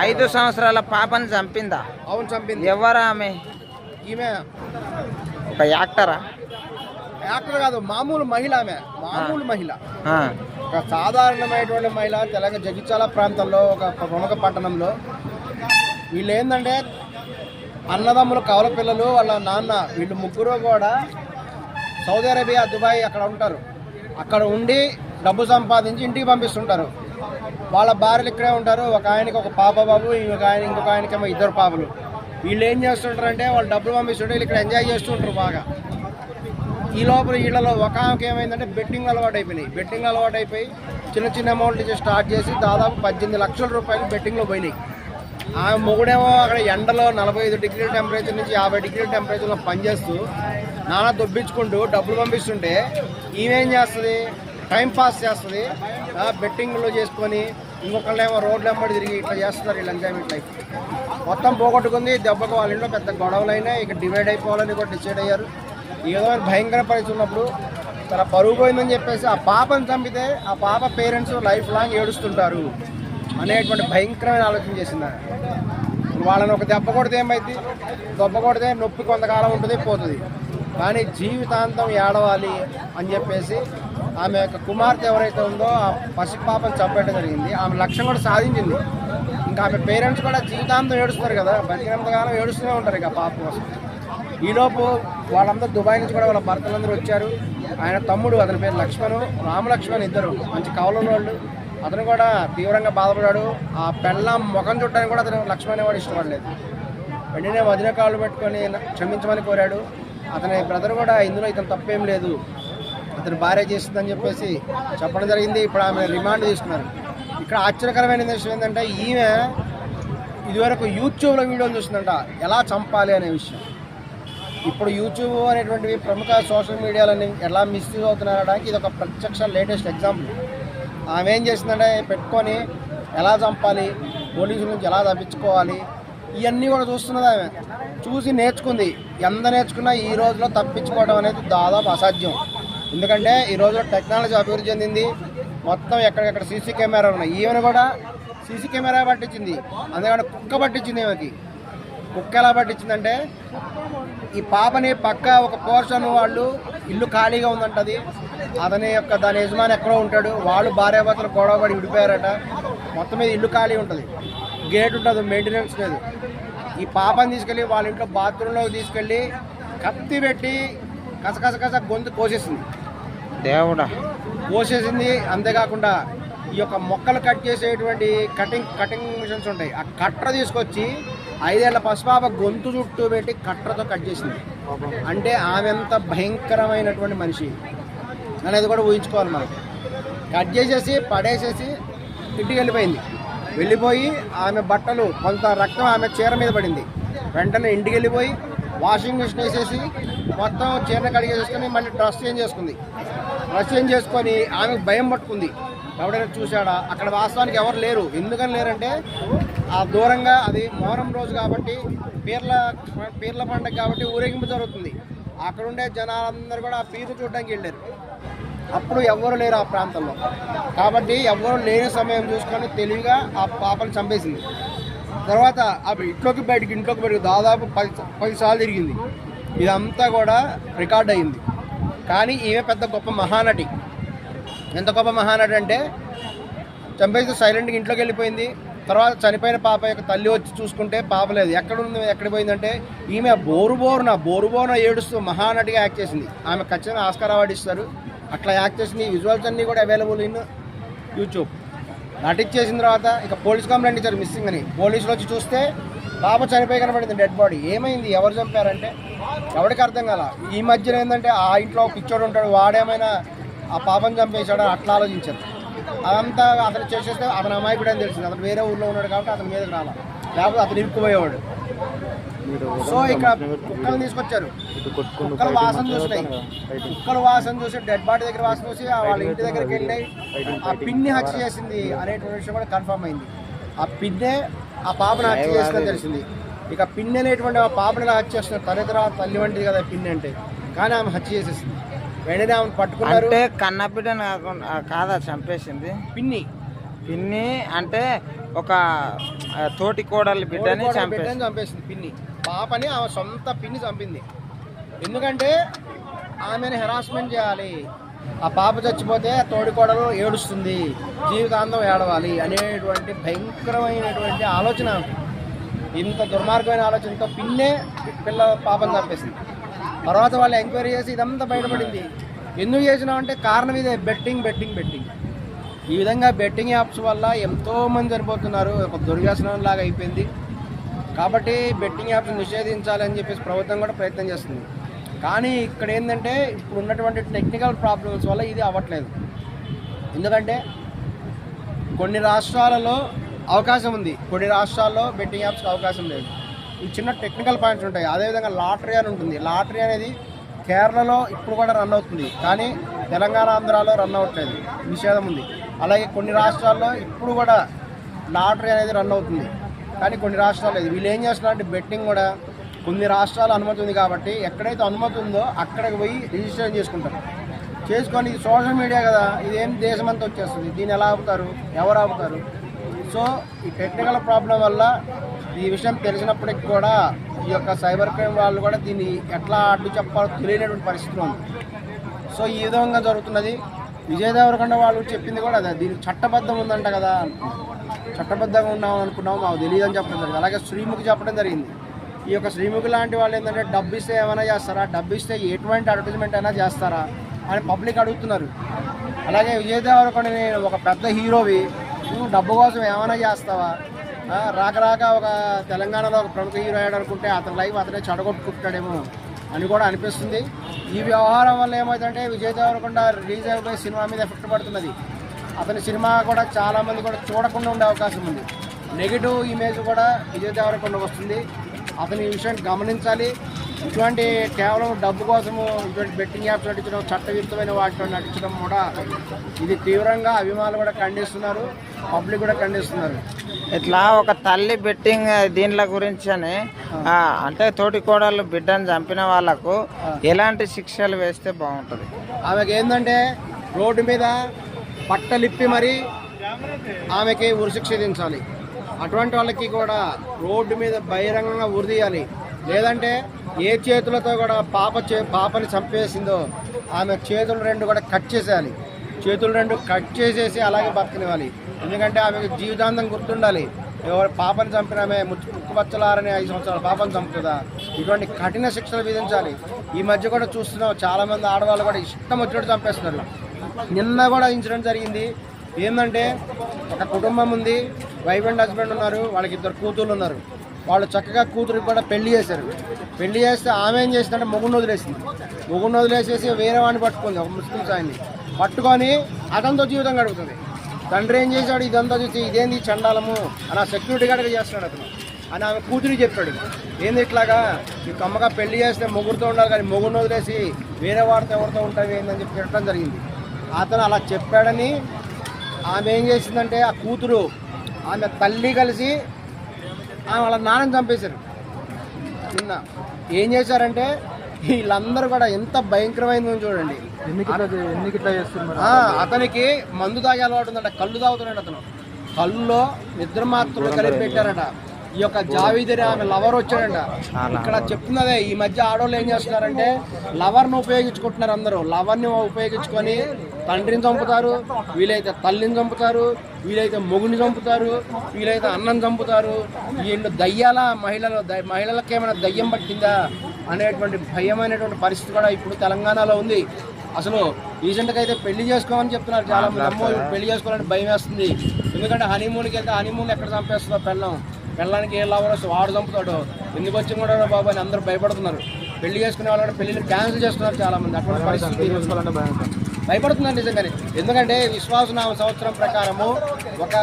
ఐదు సంవత్సరాల పాపని చంపిందా? అవును చంపింది. ఎవరా ఆమె ఈమె. ఒక యాక్టరా? యాక్టర్ కాదు మామూలు మహిళ ఆమె. మామూలు మహిళ. ఒక సాధారణమైనటువంటి మహిళ తెలంగాణ జగిత్యాల ప్రాంతంలో ఒక ప్రముఖ పట్టణంలో. వీళ్ళు ఏంటంటే అన్నదమ్ములు కవల పిల్లలు వాళ్ళ నాన్న వీళ్ళు ముగ్గురు కూడా సౌదీ అరేబియా దుబాయ్ అక్కడ ఉంటారు. అక్కడ ఉండి డబ్బు సంపాదించి ఇంటికి పంపిస్తుంటారు. వాళ్ళ భార్యలు ఇక్కడే ఉంటారు. ఒక ఆయనకి ఒక పాప బాబు ఇంకొక ఆయన ఇంకొక ఆయనకేమో ఇద్దరు పాపలు. వీళ్ళు ఏం చేస్తుంటారంటే వాళ్ళు డబ్బులు పంపిస్తుంటే వీళ్ళు ఇక్కడ ఎంజాయ్ చేస్తుంటారు బాగా. ఈ లోపల వీళ్ళలో ఒక ఆమెకి ఏమైందంటే బెట్టింగ్ అలవాటు అయిపోయినాయి బెట్టింగ్ అలవాటు అయిపోయి చిన్న చిన్న అమౌంట్ నుంచి స్టార్ట్ చేసి దాదాపు పద్దెనిమిది లక్షల రూపాయలు బెట్టింగ్లో పోయినాయి. ఆమె మొగుడేమో అక్కడ ఎండలో నలభై ఐదు డిగ్రీల టెంపరేచర్ నుంచి యాభై డిగ్రీల టెంపరేచర్లో పనిచేస్తూ నానా దొబ్బించుకుంటూ డబ్బులు పంపిస్తుంటే ఈమెం చేస్తుంది? టైం పాస్ చేస్తుంది. బెట్టింగ్లో చేసుకొని ఇంకొకళ్ళేమో రోడ్లు వెంబడి తిరిగి ఇట్లా చేస్తున్నారు వీళ్ళు ఎంజాయ్మెంట్ లైఫ్ మొత్తం పోగొట్టుకుంది దెబ్బకు వాళ్ళ ఇంట్లో పెద్ద గొడవలైనా ఇక డివైడ్ అయిపోవాలని కూడా డిసైడ్ అయ్యారు. ఏదో భయంకర పరిస్థితి ఉన్నప్పుడు తన పరుగు పోయిందని చెప్పేసి ఆ పాపను చంపితే ఆ పాప పేరెంట్స్ లైఫ్ లాంగ్ ఏడుస్తుంటారు అనేటువంటి భయంకరమైన ఆలోచన చేసింది వాళ్ళని ఒక దెబ్బ కొడితే ఏమైంది దెబ్బ కొడితే నొప్పి కొంతకాలం ఉంటుంది పోతుంది. కానీ జీవితాంతం ఏడవాలి అని చెప్పేసి ఆమె యొక్క కుమార్తె ఎవరైతే ఉందో ఆ పసిపాపను చంపేయడం జరిగింది. ఆమె లక్ష్యం కూడా సాధించింది. ఇంకా ఆమె పేరెంట్స్ కూడా జీవితాంతం ఏడుస్తున్నారు కదా బతికినంతకాలం ఏడుస్తూనే ఉంటారు ఇక పాప కోసం. ఈలోపు వాళ్ళందరూ దుబాయ్ నుంచి కూడా వాళ్ళ భర్తలందరూ వచ్చారు. ఆయన తమ్ముడు అతని పేరు లక్ష్మణు రామలక్ష్మణ్ ఇద్దరు. మంచి కవలం వాళ్ళు అతను కూడా తీవ్రంగా బాధపడ్డాడు. ఆ పెళ్ళం ముఖం చుట్టానికి కూడా అతను లక్ష్మణ్ వాడు ఇష్టపడలేదు. వెంటనే వదిన కాళ్ళు పెట్టుకొని క్షమించమని కోరాడు. అతని బ్రదర్ కూడా ఇందులో ఇతను తప్పేం లేదు. అతను భార్య చేస్తుందని చెప్పేసి చెప్పడం జరిగింది. ఇప్పుడు ఆమె రిమాండ్ తీసుకున్నారు. ఇక్కడ ఆశ్చర్యకరమైన విషయం ఏంటంటే ఈమె ఇదివరకు యూట్యూబ్లో వీడియోలు చూస్తుందంట ఎలా చంపాలి అనే విషయం. ఇప్పుడు యూట్యూబ్ అనేటువంటివి ప్రముఖ సోషల్ మీడియాలని ఎలా మిస్యూజ్ అవుతున్నారనడానికి ఇది ఒక ప్రత్యక్ష లేటెస్ట్ ఎగ్జాంపుల్ ఆమె ఏం చేసిందంటే పెట్టుకొని ఎలా చంపాలి పోలీసుల నుంచి ఎలా తప్పించుకోవాలి ఇవన్నీ కూడా చూస్తున్నది ఆమె. చూసి నేర్చుకుంది. ఎంత నేర్చుకున్నా ఈ రోజులో తప్పించుకోవడం అనేది దాదాపు అసాధ్యం. ఎందుకంటే ఈ టెక్నాలజీ అభివృద్ధి చెందింది. మొత్తం ఎక్కడికెక్కడ సీసీ కెమెరాలు ఉన్నాయి. ఈమెను కూడా సీసీ కెమెరా పట్టించింది. అందుకని కుక్క పట్టించింది ఈమెకి. కుక్క ఎలా పట్టించిందంటే ఈ పాపని పక్క ఒక పోర్షన్ వాళ్ళు ఇల్లు ఖాళీగా ఉందంటది. అతని యొక్క దాని యజమాని ఎక్కడో ఉంటాడు. వాళ్ళు భార్యాభర్తలు గొడవపడి విడిపోయారట. మొత్తం మీద ఇల్లు ఖాళీ ఉంటుంది. గేట్ ఉంటుంది మెయింటెనెన్స్ లేదు. ఈ పాపని తీసుకెళ్ళి వాళ్ళ ఇంట్లో బాత్రూంలోకి తీసుకెళ్ళి కత్తి పెట్టి కసకస కస గొంతు కోసేసింది. దేవుడా. పోసేసింది. అంతేకాకుండా ఈ యొక్క మొక్కలు కట్ చేసేటువంటి కటింగ్ కటింగ్ మిషన్స్ ఉంటాయి. ఆ కట్ర తీసుకొచ్చి ఐదేళ్ళ పసిపాప గొంతు చుట్టూ పెట్టి కట్రతో కట్ చేసింది. అంటే ఆమె ఎంత భయంకరమైనటువంటి మనిషి. అనేది కూడా ఊహించుకోవాలి మనం. కట్ చేసేసి పడేసేసి ఇంటికి వెళ్ళిపోయింది. వెళ్ళిపోయి ఆమె బట్టలు కొంత రక్తం ఆమె చీర మీద పడింది. వెంటనే ఇంటికి వెళ్ళిపోయి వాషింగ్ మిషన్ వేసేసి మొత్తం చీరను కడిగేసుకొని మళ్ళీ డ్రెస్ చేంజ్ చేసుకుంది. డ్రెస్ చేసుకొని ఆమెకు భయం పట్టుకుంది. ఎవడైనా చూశాడా? అక్కడ వాస్తవానికి ఎవరు లేరు. ఎందుకని లేరంటే ఆ దూరంగా అది మొహరం రోజు కాబట్టి పీర్ల పీర్ల పండగ కాబట్టి ఊరేగింపు జరుగుతుంది. అక్కడ ఉండే జనాలందరూ కూడా ఆ పీరు చూడడానికి వెళ్ళారు. అప్పుడు ఎవ్వరు లేరు ఆ ప్రాంతంలో. కాబట్టి ఎవ్వరు లేని సమయం చూసుకొని తెలివిగా ఆ పాపను చంపేసింది. తర్వాత అప్పుడు ఇంట్లోకి బయటికి ఇంట్లోకి బయటికి దాదాపు పది పది సార్లు తిరిగింది. ఇదంతా కూడా రికార్డ్ అయింది కానీ ఈమె పెద్ద గొప్ప మహానటి. ఎంత గొప్ప మహానటి అంటే చంపేసి సైలెంట్గా ఇంట్లోకి వెళ్ళిపోయింది. తర్వాత చనిపోయిన పాప యొక్క తల్లి వచ్చి చూసుకుంటే పాప లేదు. ఎక్కడ ఉంది ఎక్కడ పోయిందంటే ఈమె బోరు బోరున బోరు బోరున ఏడుస్తూ మహానటిగా యాక్ట్ చేసింది. ఆమె ఖచ్చితంగా ఆస్కార్ అవార్డు ఇస్తారు. అట్లా యాక్ట్ చేసింది విజువల్స్ అన్నీ కూడా అవైలబుల్ ఇన్ యూట్యూబ్. నటించేసిన తర్వాత ఇక పోలీస్ కంప్లైంట్ ఇచ్చారు మిస్సింగ్ అని. పోలీసులు వచ్చి చూస్తే పాప చనిపోయి కనబడింది డెడ్ బాడీ ఏమైంది? ఎవరు చంపారంటే? ఎవరికి అర్థం కాల? ఈ మధ్యన ఏంటంటే ఆ ఇంట్లో పిచ్చోడు ఉంటాడు వాడేమైనా ఆ పాపను చంపేశాడు? అట్లా ఆలోచించారు. అదంతా అతను చేసేస్తే అతను అమాయకుడు అని తెలిసింది. అతను వేరే ఊర్లో ఉన్నాడు కాబట్టి అతని మీదకి రాలా. లేకపోతే అతను ఇరుక్కుపోయేవాడు. సో ఇక్కడ కుక్కలు తీసుకొచ్చారు. కుక్కల వాసన చూసినాయి. కుక్కల వాసన చూసి డెడ్ బాడీ దగ్గర వాసన చూసి వాళ్ళ ఇంటి దగ్గరికి వెళ్ళి ఆ పిన్ని హత్య చేసింది అనేటువంటి విషయం కూడా కన్ఫర్మ్ అయింది. ఆ పిన్నే ఆ పాపను హత్య చేసిందని తెలిసింది. ఇక పిన్ని అనేటువంటి ఆ పాపని హత్య చేస్తున్నారు తల్లిదర తల్లి వంటిది కదా పిన్ని అంటే. కానీ ఆమె హత్య చేసేసింది. వెంటనే ఆమెను పట్టుకున్నారు. అంటే కన్నబిడ్డను కాకుండా కాదా చంపేసింది? పిన్ని. పిన్ని అంటే ఒక తోటి కోడలి బిడ్డని చంపేసి చంపేసింది. పిన్ని. పాపని ఆమె సొంత పిన్ని చంపింది. ఎందుకంటే ఆమెను హెరాస్మెంట్ చేయాలి. ఆ పాప చచ్చిపోతే తోడికోడలు ఏడుస్తుంది. జీవితాంతం ఏడవాలి అనేటువంటి భయంకరమైనటువంటి ఆలోచన. ఇంత దుర్మార్గమైన ఆలోచనతో పిన్నే పిల్ల పాపం చంపేసింది. తర్వాత వాళ్ళు ఎంక్వైరీ చేసి ఇదంతా బయటపడింది. ఎందుకు చేసినామంటే కారణం ఇదే బెట్టింగ్ బెట్టింగ్ బెట్టింగ్. ఈ విధంగా బెట్టింగ్ యాప్స్ వల్ల ఎంతోమంది చనిపోతున్నారు. ఒక దుర్వ్యసనం లాగా అయిపోయింది. కాబట్టి బెట్టింగ్ యాప్స్ నిషేధించాలని చెప్పేసి ప్రభుత్వం కూడా ప్రయత్నం చేస్తుంది. కానీ ఇక్కడ ఏంటంటే ఇప్పుడు ఉన్నటువంటి టెక్నికల్ ప్రాబ్లమ్స్ వల్ల ఇది అవ్వట్లేదు. ఎందుకంటే కొన్ని రాష్ట్రాలలో అవకాశం ఉంది. కొన్ని రాష్ట్రాల్లో బెట్టింగ్ యాప్స్కి అవకాశం లేదు. ఈ చిన్న టెక్నికల్ పాయింట్స్ ఉంటాయి. అదేవిధంగా లాటరీ అని ఉంటుంది. లాటరీ అనేది కేరళలో ఇప్పుడు కూడా రన్ అవుతుంది. కానీ తెలంగాణ ఆంధ్రాలో రన్ అవ్వట్లేదు. నిషేధం ఉంది. అలాగే కొన్ని రాష్ట్రాల్లో ఇప్పుడు కూడా లాటరీ అనేది రన్ అవుతుంది. కానీ కొన్ని రాష్ట్రాలు లేదు. వీళ్ళు ఏం చేస్తున్నారంటే బెట్టింగ్ కూడా కొన్ని రాష్ట్రాలు అనుమతి ఉంది కాబట్టి ఎక్కడైతే అనుమతి ఉందో అక్కడికి పోయి రిజిస్ట్రేషన్ చేసుకుంటారు. చేసుకొని ఇది సోషల్ మీడియా కదా ఇదేం దేశమంతా వచ్చేస్తుంది? దీన్ని ఎలా ఆపుతారు? ఎవరు ఆపుతారు? సో ఈ టెక్నికల్ ప్రాబ్లం వల్ల ఈ విషయం తెలిసినప్పటికి కూడా ఈ యొక్క సైబర్ క్రైమ్ వాళ్ళు కూడా దీన్ని ఎట్లా అడ్డు చెప్పాలో తెలియనటువంటి పరిస్థితులు ఉంది. సో ఈ విధంగా జరుగుతున్నది. విజయ్ దేవరకొండ వాళ్ళు చెప్పింది కూడా అదే. దీనికి చట్టబద్ధం ఉందంట కదా. చట్టబద్ధంగా ఉన్నాం అనుకున్నాం మాకు తెలియదని చెప్పడం జరిగింది. అలాగే శ్రీముఖి చెప్పడం జరిగింది. ఈ యొక్క శ్రీముఖి లాంటి వాళ్ళు ఏంటంటే డబ్బు ఇస్తే ఏమైనా చేస్తారా? డబ్బు ఇస్తే ఎటువంటి అడ్వర్టైజ్మెంట్ అయినా చేస్తారా? అని పబ్లిక్ అడుగుతున్నారు. అలాగే విజయ్ దేవరకొండని ఒక పెద్ద హీరోవి నువ్వు డబ్బు కోసం ఏమైనా చేస్తావా? రాకరాక రాక రాక ఒక తెలంగాణలో ఒక ప్రముఖ హీరో అయ్యాడు అనుకుంటే అతని లైఫ్ అతనే చెడగొట్టుకుంటాడేమో అని కూడా అనిపిస్తుంది. ఈ వ్యవహారం వల్ల ఏమవుతుందంటే విజయ్ దేవరకొండ రిలీజ్ అయిపోయి సినిమా మీద ఎఫెక్ట్ పడుతున్నది. అతని సినిమా కూడా చాలామంది కూడా చూడకుండా ఉండే అవకాశం ఉంది. నెగిటివ్ ఇమేజ్ కూడా విజయ్ దేవరకొండ వస్తుంది. అతని ఈ విషయాన్ని గమనించాలి. ఇటువంటి కేవలం డబ్బు కోసము ఇటువంటి బెట్టింగ్ యాప్స్ నటించడం చట్టవిరుద్ధమైన వాటిలో నటించడం కూడా ఇది తీవ్రంగా అభిమానులు కూడా ఖండిస్తున్నారు. పబ్లిక్ కూడా ఖండిస్తున్నారు. ఇట్లా ఒక తల్లి బెట్టింగ్ దీనిల గురించి అని అంటే తోటి కోడలు బిడ్డను చంపిన వాళ్ళకు ఎలాంటి శిక్షలు వేస్తే బాగుంటుంది? ఆమెకి ఏంటంటే రోడ్డు మీద బట్టలిప్పి మరి ఆమెకి ఉరిశిక్ష విధించాలి. అటువంటి వాళ్ళకి కూడా రోడ్డు మీద బహిరంగంగా ఉరిదీయాలి లేదంటే ఏ చేతులతో కూడా పాప చే పాపని చంపేసిందో ఆమె చేతులు రెండు కూడా కట్ చేసేయాలి. చేతులు రెండు కట్ చేసేసి అలాగే బతకనివ్వాలి. ఎందుకంటే ఆమెకు జీవితాంతం గుర్తుండాలి. ఎవరు పాపని చంపిన ఆమె ముచ్చు ముక్కుపచ్చలారని ఐదు సంవత్సరాల పాపని చంపుతుందా? ఇటువంటి కఠిన శిక్షలు విధించాలి. ఈ మధ్య కూడా చూస్తున్నాం చాలామంది ఆడవాళ్ళు కూడా ఇష్టం వచ్చినట్టు చంపేస్తున్నారు. నిన్న కూడా ఇన్సిడెంట్ జరిగింది. ఏంటంటే ఒక కుటుంబం ఉంది వైఫ్ అండ్ హస్బెండ్ ఉన్నారు వాళ్ళకి ఇద్దరు కూతుర్లు ఉన్నారు. వాళ్ళు చక్కగా కూతురు కూడా పెళ్ళి చేశారు. పెళ్ళి చేస్తే ఆమె ఏం చేసిందంటే మొగుడిని వదిలేసింది. మొగుడిని వదిలేసేసి వేరే వాడిని పట్టుకుంది ఒక ముస్లిమ్స్ ఆయన్ని పట్టుకొని అతనితో జీవితం గడుపుతుంది. తండ్రి ఏం చేశాడు? ఇదంతా చూసి ఇదేంది చండాలము? అని ఆ సెక్యూరిటీ గార్డ్గా చేస్తున్నాడు అతను. అని ఆమె కూతురికి చెప్పాడు. ఏంది ఇట్లాగా? ఈ కమ్మగా పెళ్ళి చేస్తే మొగుడుతో ఉండాలి కానీ మొగుడిని వదిలేసి వేరే వాడితో ఎవరితో ఉంటావు ఏందని చెప్పి చెప్పడం జరిగింది. అతను అలా చెప్పాడని ఆమె ఏం చేసిందంటే ఆ కూతురు ఆమె తల్లి కలిసి ఆమె వాళ్ళ నాన్నని చంపేశారు. నిన్న ఏం చేశారంటే వీళ్ళందరూ కూడా ఎంత భయంకరమైందో చూడండి. ఆ, అతనికి మందు తాగే అలవాటు ఉందంట కళ్ళు తాగుతున్నాడు అతను. కళ్ళులో నిద్ర మాత్రలు కలిపి పెట్టారట. ఈ యొక్క జావీదిరి ఆమె లవర్ వచ్చాడంట. ఇక్కడ చెప్తున్నదే ఈ మధ్య ఆడవాళ్ళు ఏం చేస్తున్నారంటే లవర్ను ఉపయోగించుకుంటున్నారు అందరూ. లవర్ని ఉపయోగించుకొని తండ్రిని చంపుతారు వీలైతే తల్లిని చంపుతారు వీలైతే మొగుని చంపుతారు వీలైతే అన్నం చంపుతారు. వీళ్ళు దయ్యాల మహిళలు మహిళలకు ఏమైనా దయ్యం పట్టిందా అనేటువంటి భయమైనటువంటి పరిస్థితి కూడా ఇప్పుడు తెలంగాణలో ఉంది. అసలు రీసెంట్గా అయితే పెళ్ళి చేసుకోమని చెప్తున్నారు చాలా మంది అమ్మో పెళ్ళి చేసుకోవాలని భయం వేస్తుంది. ఎందుకంటే హనీమూన్కి వెళ్తే హనీమూన్ ఎక్కడ చంపేస్తుందో పెళ్ళం. పెళ్ళానికి ఏ లవర్ వస్తే వాడు చంపుతాడు. ఎందుకు వచ్చి కూడా బాబు అని అందరూ భయపడుతున్నారు. పెళ్ళి చేసుకునే వాళ్ళు కూడా పెళ్ళిని క్యాన్సిల్ చేస్తున్నారు చాలా మంది అటువంటి పరిస్థితి భయపడుతున్నారు నిజంగానే. ఎందుకంటే విశ్వాసనామ సంవత్సరం ప్రకారము ఒక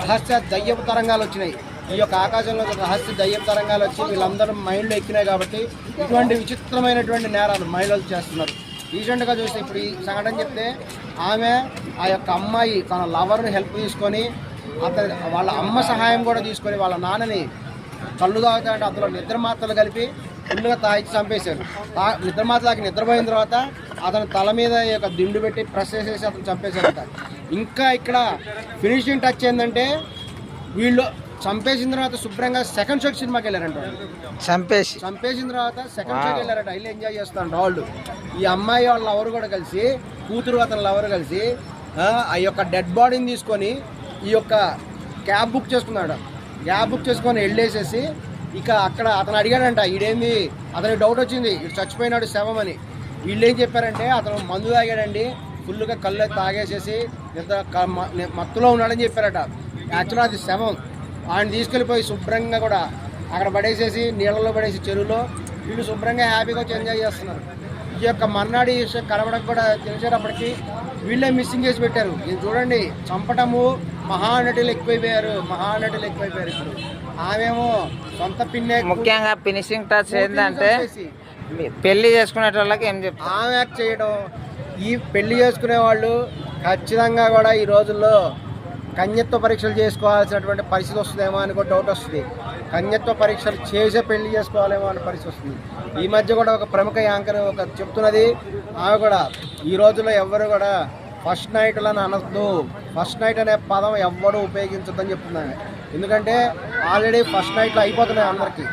రహస్య దయ్యపు తరంగాలు వచ్చినాయి. ఈ యొక్క ఆకాశంలో ఒక రహస్య దయ్యం తరంగాలు వచ్చి వీళ్ళందరూ మైండ్లో ఎక్కినాయి కాబట్టి ఇటువంటి విచిత్రమైనటువంటి నేరాలు మహిళలు చేస్తున్నారు. రీసెంట్గా చూస్తే ఇప్పుడు ఈ సంఘటన చెప్తే ఆమె ఆ యొక్క అమ్మాయి తన లవర్ని హెల్ప్ తీసుకొని అతని వాళ్ళ అమ్మ సహాయం కూడా తీసుకొని వాళ్ళ నాన్నని కళ్ళు తాగుతాయంటే అందులో నిద్ర మాత్రలు కలిపి ఫుల్గా తాగి చంపేశారు. తా నిద్ర మాత్ర నిద్రపోయిన తర్వాత అతను తల మీద యొక్క దిండు పెట్టి ప్రెస్ చేసేసి అతను చంపేశారట ఇంకా ఇక్కడ ఫినిషింగ్ టచ్ ఏంటంటే వీళ్ళు చంపేసిన తర్వాత శుభ్రంగా సెకండ్ షోకి సినిమాకి వెళ్ళారంట వాళ్ళు. చంపేసి. చంపేసిన తర్వాత సెకండ్ షోకి వెళ్ళారట. వెళ్ళి ఎంజాయ్ చేస్తారంట వాళ్ళు ఈ అమ్మాయి వాళ్ళ లవర్ కూడా కలిసి కూతురు అతని లవర్ కలిసి ఆ, ఆ యొక్క డెడ్ బాడీని తీసుకొని ఈ యొక్క క్యాబ్ బుక్ చేసుకున్నాడు క్యాబ్ బుక్ చేసుకొని వెళ్ళేసేసి ఇక అక్కడ అతను అడిగాడంట ఈడేంది? అతనికి డౌట్ వచ్చింది. ఇటు చచ్చిపోయినాడు శవం అని. వీళ్ళు ఏం చెప్పారంటే అతను మందు తాగాడండి ఫుల్గా కళ్ళు తాగేసేసి మత్తులో ఉన్నాడని చెప్పారట. యాక్చువల్గా అది శవం. ఆయన తీసుకెళ్ళిపోయి శుభ్రంగా కూడా అక్కడ పడేసేసి నీళ్ళలో పడేసి చెరువులో వీళ్ళు శుభ్రంగా హ్యాపీగా వచ్చి ఎంజాయ్ చేస్తున్నారు. ఈ యొక్క మర్నాడు కలవడం కూడా తెలిసేటప్పటికి వీళ్ళే మిస్సింగ్ చేసి పెట్టారు. ఇది చూడండి చంపటము మహానటులు ఎక్కువైపోయారు మహానటులు ఎక్కువైపోయారు ఇప్పుడు. ఆమెమో సొంత పిన్నే ముఖ్యంగా ఫినిషింగ్ టచ్ ఏంటంటే పెళ్ళి చేసుకునే వాళ్ళకి ఏం చెప్తారు? ఆమె యాక్ట్ చేయడం. ఈ పెళ్ళి చేసుకునే వాళ్ళు ఖచ్చితంగా కూడా ఈ రోజుల్లో కన్యత్వ పరీక్షలు చేసుకోవాల్సినటువంటి పరిస్థితి వస్తుందేమో అని కూడా డౌట్ వస్తుంది. కన్యత్వ పరీక్షలు చేసే పెళ్ళి చేసుకోవాలేమో అనే పరిస్థితి వస్తుంది. ఈ మధ్య కూడా ఒక ప్రముఖ యాంకర్ ఒక చెప్తున్నది. ఆమె కూడా ఈ రోజుల్లో ఎవ్వరు కూడా ఫస్ట్ నైట్ అని అనద్దు. ఫస్ట్ నైట్ అనే పదం ఎవ్వడు ఉపయోగించొద్దని చెప్తున్నాను ఎందుకంటే ఆల్రెడీ ఫస్ట్ నైట్లో అయిపోతున్నాయి అందరికీ.